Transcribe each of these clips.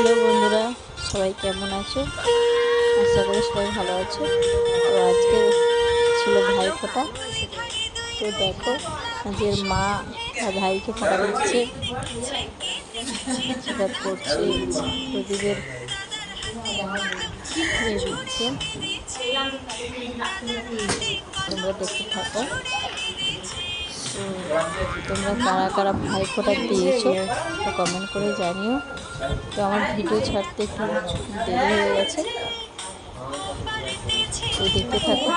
Hello বন্ধুরা, সবাই কেমন আছো? আশা করি সবাই ভালো আছো। তো আজকে ছিল ভাই ফোটা। তো দেখো আজকের মা আর ভাইকে ফোটা দিচ্ছে সেটা করছে, প্রদীপের ইয়ে দিচ্ছে। তোমরা দেখতে থাকো। তোমরা কারা কারা ভাই ফোটা দিয়েছ তো কমেন্ট করে জানিও। তো আমার ভিডিও ছাড়তে একটু দেরি হয়ে গেছে। দেখতে থাকো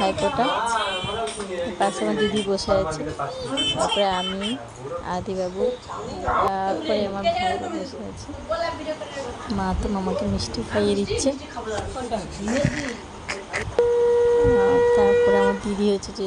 ভাইফোঁটা পাশে আমার দিদি বসে আছে। তারপরে আমি, আদিবাবু, তারপরে আমার ভাইরা বসে আছে। মা তো মামাকে মিষ্টি খাইয়ে দিচ্ছে। তারপরে আমার দিদি হয়েছে যে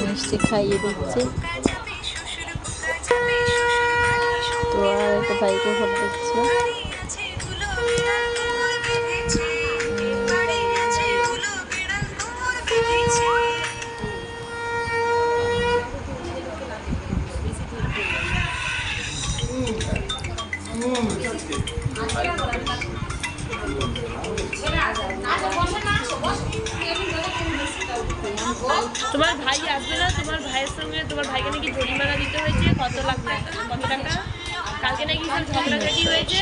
মিষ্টি খাইয়ে দিচ্ছে। তো আর একটা বাইকে ভোট দিচ্ছে তোমার ভাই আসবে না? তোমার ভাইয়ের সঙ্গে তোমার ভাইকে নাকি জরিমানা দিতে হয়েছে? কত লাখ কত টাকা? কালকে নাকি সব ঝগড়াঝাটি হয়েছে?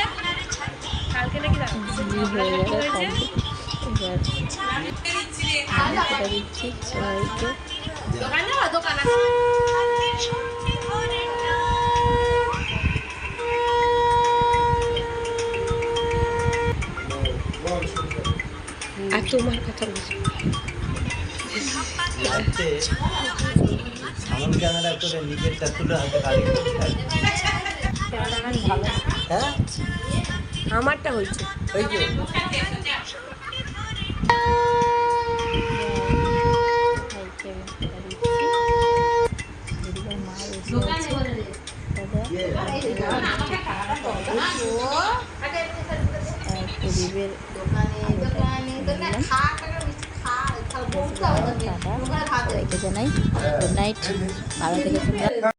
কালকে নাকি ঝগড়াঝাটি হয়েছে? দোকানে দোকান আছে। আর তোমার কথা বলছি। আমারটা হয়েছে। ওই সবাইকে জানাই গুড নাইট ভালো থেকে তোমরা